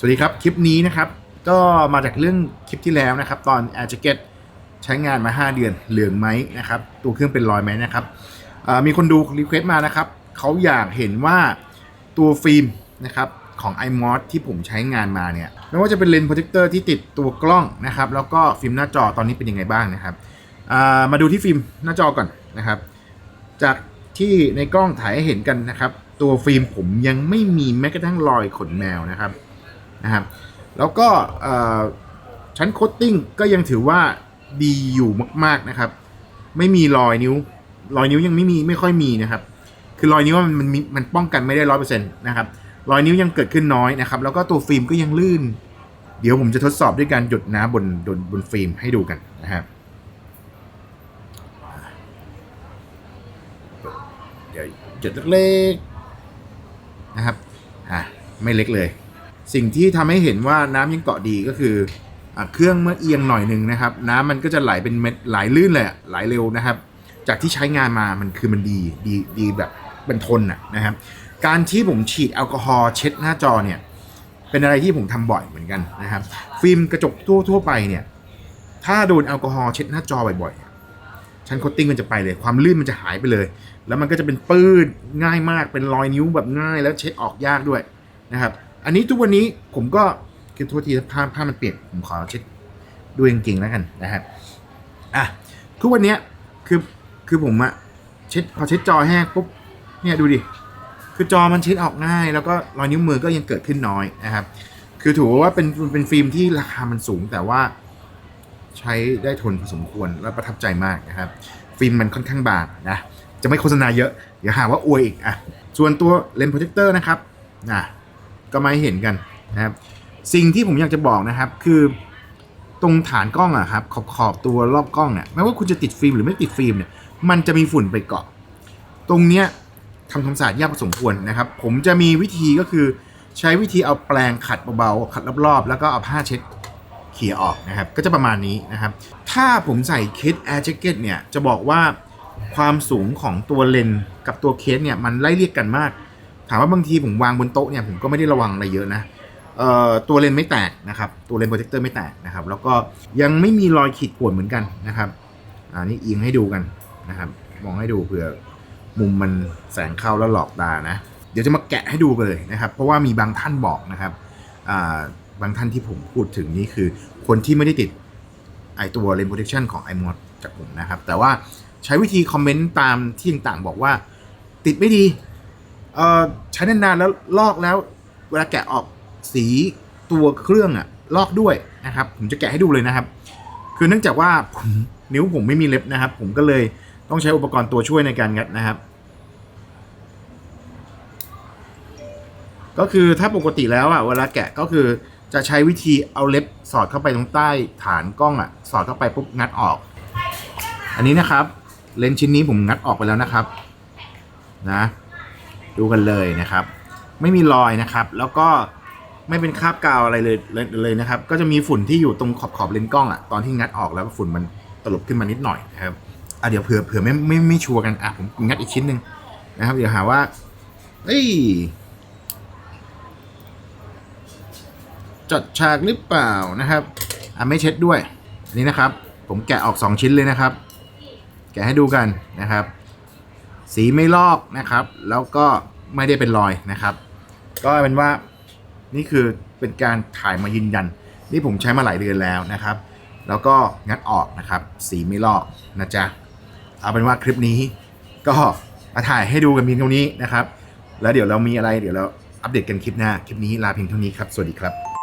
สวัสดีครับ คลิปนี้นะครับ ก็มาจากเรื่องคลิปที่แล้วนะครับ ตอน Air Jacket ใช้งานมา 5 เดือนเหลืองไหมนะครับ ตัวเครื่องเป็นรอยไหมนะครับมีคนดูรีเควสต์มานะครับเขาอยากเห็นว่าตัวฟิล์มนะครับของ iMod ที่ผมใช้งานมาเนี่ยไม่ว่าจะเป็นเลนส์โปรเจคเตอร์ที่ติดตัวกล้องนะครับ แล้วก็ฟิล์มหน้าจอตอนนี้เป็นยังไงบ้างนะครับมาดูที่ฟิล์มหน้าจอก่อนนะครับ จากที่ในกล้องถ่ายให้เห็นกันนะครับ ตัวฟิล์มผมยังไม่มีแม้กระทั่งรอยขนแมวนะครับ นะครับ แล้วก็ชั้นโคตติ้งก็ยังถือว่าดีอยู่มากๆนะครับ ไม่มีรอยนิ้ว รอยนิ้วยังไม่มีไม่ค่อยมีนะครับ คือรอยนิ้วมันมันมีมันป้องกันไม่ได้ร้อยเปอร์เซ็นต์นะครับ รอยนิ้วยังเกิดขึ้นน้อยนะครับ แล้วก็ตัวฟิล์มก็ยังลื่น เดี๋ยวผมจะทดสอบด้วยการหยดน้ำบนบนบนฟิล์มให้ดูกันนะครับเดี๋ยวหยดเล็กๆนะครับ อะ ไม่เล็กเลย สิ่งที่ทำให้เห็นว่าน้ำยังเกาะดีก็คืออเครื่องเมื่อเอียงหน่อยหนึ่งนะครับ น้ำมันก็จะไหลเป็นเม็ดไหลลื่นเลยไหลเร็วนะครับ จากที่ใช้งานมามันคือมันดีดีดีแบบเป็นทนนะครับ การที่ผมฉีดแอลกอฮอล์เช็ดหน้าจอเนี่ยเป็นอะไรที่ผมทำบ่อยเหมือนกันนะครับ ฟิล์มกระจกทั่วทั่วไปเนี่ย ถ้าโดนแอลกอฮอล์เช็ดหน้าจอบ่อยๆชั้นโคตติ้งมันจะไปเลย ความลื่นมันจะหายไปเลย แล้วมันก็จะเป็นปื้ดง่ายมากเป็นรอยนิ้วแบบง่ายแล้วเช็ดออกยากด้วยนะครับ อันนี้ทุกวันนี้ผมก็คือโทษทีผ้าผ้ามันเปียกผมขอเช็ดด้วยจริงๆแล้วกันนะครับอะทุกวันนี้คือคือผมอะเช็ดพอเช็ดจอแห้งปุ๊บเนี่ยดูดิคือจอมันเช็ดออกง่าย แล้วก็รอยนิ้วมือก็ยังเกิดขึ้นน้อยนะครับ คือถือว่าเป็นเป็นฟิล์มที่ราคามันสูงแต่ว่าใช้ได้ทนพอสมควรและประทับใจมากนะครับ ฟิล์มมันค่อนข้างบางนะจะไม่โฆษณาเยอะ เดี๋ยวหาว่าอวยอีกอะส่วนตัวเลนส์โปรเจคเตอร์นะครับนะ ก็มาให้เห็นกันนะครับ สิ่งที่ผมอยากจะบอกนะครับคือตรงฐานกล้องอะครับขอบขอบตัวรอบกล้องเนี่ยไม่ว่าคุณจะติดฟิล์มหรือไม่ติดฟิล์มเนี่ยมันจะมีฝุ่นไปเกาะ ตรงเนี้ยทำความสะอาดยากพอสมควรนะครับ ผมจะมีวิธีก็คือใช้วิธีเอาแปรงขัดเบาๆขัดรอบๆ แล้วก็เอาผ้าเช็ดเขี่ยออกนะครับ ก็จะประมาณนี้นะครับ ถ้าผมใส่เคส Air Jacket เนี่ยจะบอกว่าความสูงของตัวเลนส์กับตัวเคสเนี่ยมันไล่เรียกกันมาก ถามว่าบางทีผมวางบนโต๊ะเนี่ยผมก็ไม่ได้ระวังอะไรเยอะนะเอ่อตัวเลนไม่แตกนะครับ ตัวเลนโปรเจคเตอร์ไม่แตกนะครับ แล้วก็ยังไม่มีรอยขีดข่วนเหมือนกันนะครับอ่านี่อิงให้ดูกันนะครับ มองให้ดูเผื่อมุมมันแสงเข้าแล้วหลอกตานะ เดี๋ยวจะมาแกะให้ดูเลยนะครับ เพราะว่ามีบางท่านบอกนะครับอ่าบางท่านที่ผมพูดถึงนี่คือ คนที่ไม่ได้ติดไอตัว Lens Protection ของ iMod จากผมนะครับ แต่ว่าใช้วิธีคอมเมนต์ตามที่ต่างๆบอกว่า ติดไม่ดี เอ่อใช้นานๆแล้วลอกแล้ว เวลาแกะออกสีตัวเครื่องอะลอกด้วยนะครับ ผมจะแกะให้ดูเลยนะครับ คือเนื่องจากว่าผมนิ้วผมไม่มีเล็บนะครับ ผมก็เลยต้องใช้อุปกรณ์ตัวช่วยในการงัดนะครับ ก็คือถ้าปกติแล้วอะเวลาแกะก็คือจะใช้วิธีเอาเล็บสอดเข้าไปตรงใต้ฐานกล้องอะ สอดเข้าไปปุ๊บงัดออก อันนี้นะครับ เลนส์ชิ้นนี้ผมงัดออกไปแล้วนะครับ นะ ดูกันเลยนะครับ ไม่มีรอยนะครับ แล้วก็ไม่เป็นคราบกาวอะไรเลยเลยเลยนะครับ ก็จะมีฝุ่นที่อยู่ตรงขอบขอบเลนส์กล้องอะตอนที่งัดออกแล้วฝุ่นมันตลบขึ้นมานิดหน่อยนะครับอะเดี๋ยวเผื่อเผื่อไม่ไม่ไม่ชัวร์กันอะผมงัดอีกชิ้นหนึ่งนะครับ เดี๋ยวหาว่าเอ้ยจัดฉากหรือเปล่านะครับอะไม่เช็ดด้วยอันนี้นะครับ ผมแกะออกสองชิ้นเลยนะครับ แกะให้ดูกันนะครับ สีไม่ลอกนะครับ แล้วก็ไม่ได้เป็นรอยนะครับ ก็เป็นว่านี่คือเป็นการถ่ายมายืนยัน นี่ผมใช้มาหลายเดือนแล้วนะครับ แล้วก็งัดออกนะครับ สีไม่ลอกนะจ๊ะเอาเป็นว่าคลิปนี้ก็มาถ่ายให้ดูกันเพียงเท่านี้นะครับ แล้วเดี๋ยวเรามีอะไรเดี๋ยวเราอัปเดตกันคลิปหน้า คลิปนี้ลาเพียงเท่านี้ครับ สวัสดีครับ